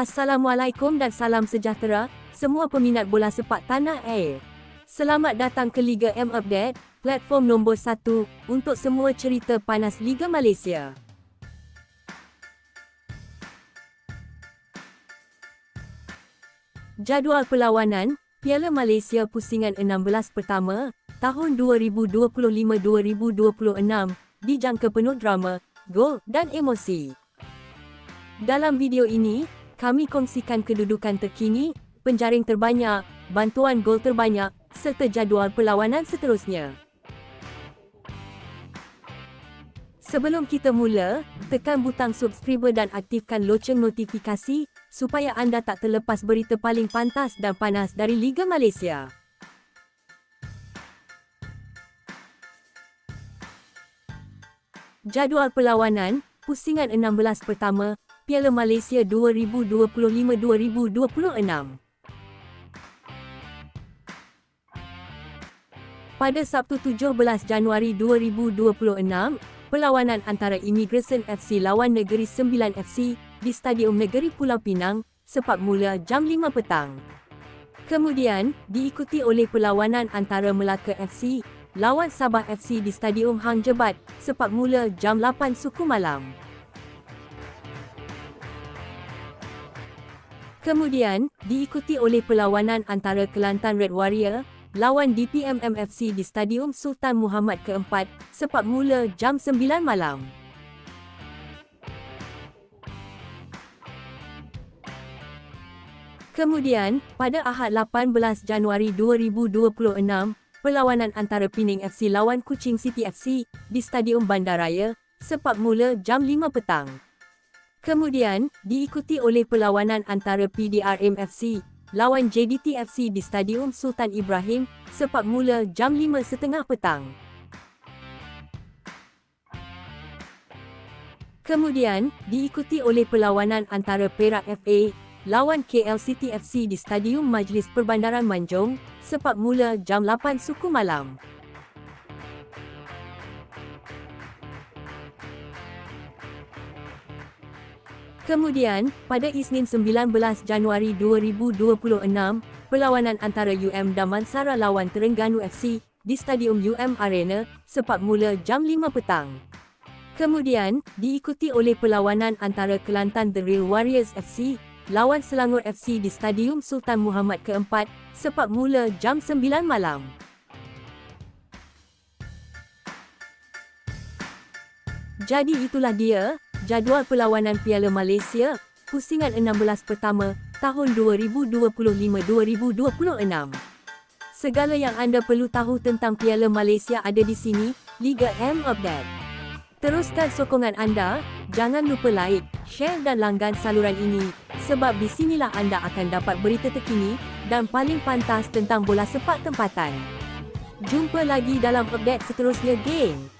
Assalamualaikum dan salam sejahtera, semua peminat bola sepak tanah air. Selamat datang ke Liga M Update, platform nombor 1 untuk semua cerita panas Liga Malaysia. Jadual perlawanan, Piala Malaysia Pusingan 16 pertama, tahun 2025-2026, dijangka penuh drama, gol dan emosi. Dalam video ini, kami kongsikan kedudukan terkini, penjaring terbanyak, bantuan gol terbanyak, serta jadual perlawanan seterusnya. Sebelum kita mula, tekan butang subscribe dan aktifkan loceng notifikasi supaya anda tak terlepas berita paling pantas dan panas dari Liga Malaysia. Jadual perlawanan, pusingan 16 pertama, Piala Malaysia 2025-2026. Pada Sabtu 17 Januari 2026, perlawanan antara Immigration FC lawan Negeri Sembilan FC di Stadium Negeri Pulau Pinang sepak mula jam 5 petang. Kemudian, diikuti oleh perlawanan antara Melaka FC lawan Sabah FC di Stadium Hang Jebat sepak mula jam 8 suku malam. Kemudian, diikuti oleh perlawanan antara Kelantan Red Warrior lawan DPMM FC di Stadium Sultan Muhammad keempat, sepak mula jam 9 malam. Kemudian, pada Ahad 18 Januari 2026, perlawanan antara Pening FC lawan Kuching City FC di Stadium Bandaraya, sepak mula jam 5 petang. Kemudian, diikuti oleh perlawanan antara PDRM FC lawan JDT FC di Stadium Sultan Ibrahim, sepak mula jam 5.30 petang. Kemudian, diikuti oleh perlawanan antara Perak FA lawan KL City FC di Stadium Majlis Perbandaran Manjung, sepak mula jam 8 suku malam. Kemudian, pada Isnin 19 Januari 2026, perlawanan antara UM Damansara lawan Terengganu FC di Stadium UM Arena, sepak mula jam 5 petang. Kemudian, diikuti oleh perlawanan antara Kelantan The Real Warriors FC lawan Selangor FC di Stadium Sultan Muhammad keempat, sepak mula jam 9 malam. Jadi itulah dia, jadual perlawanan Piala Malaysia, pusingan 16 pertama, tahun 2025-2026. Segala yang anda perlu tahu tentang Piala Malaysia ada di sini, Liga M Update. Teruskan sokongan anda, jangan lupa like, share dan langgan saluran ini, sebab di sinilah anda akan dapat berita terkini dan paling pantas tentang bola sepak tempatan. Jumpa lagi dalam update seterusnya, geng!